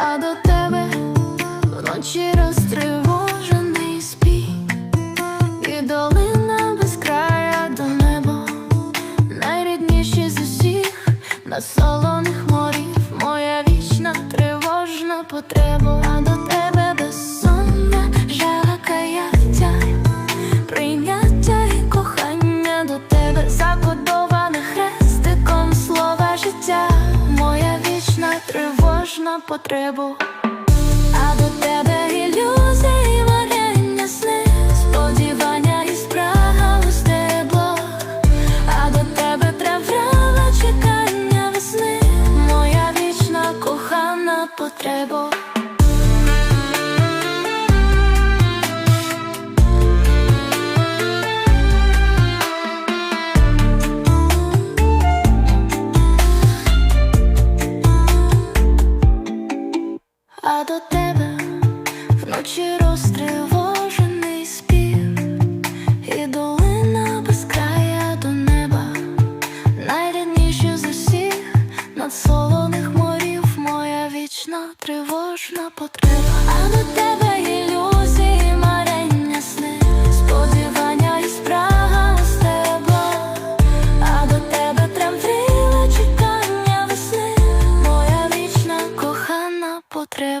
а до тебе вночі розтривожений спів, і долина без края до неба, найрідніші з усіх на солоних морів, моя вічна тривожна потреба, а до тебе тривожна потребу, А до тебе ілюзії, до тебе. Вночі розтривожений спів, і долина без до неба, найрідніші з усіх над солоних морів, моя вічна тривожна потреба. А до тебе А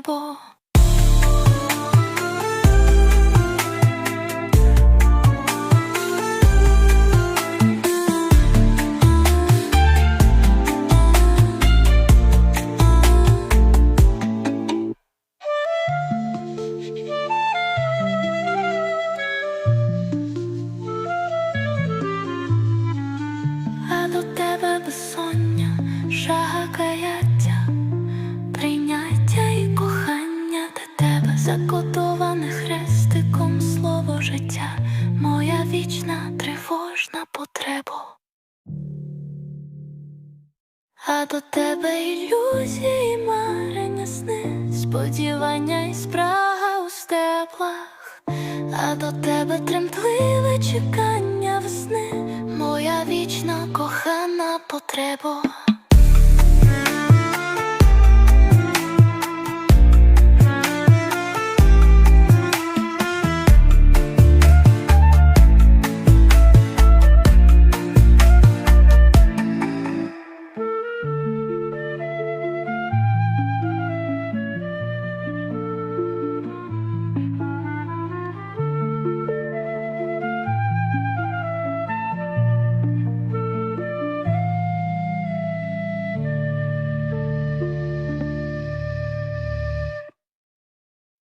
до тебе безсоння, жага закодоване хрестиком слово життя, моя вічна тривожна потреба. А до тебе ілюзії, марення сни, сподівання і спрага у степлах, а до тебе тремтливе чекання весни, моя вічна кохана потреба.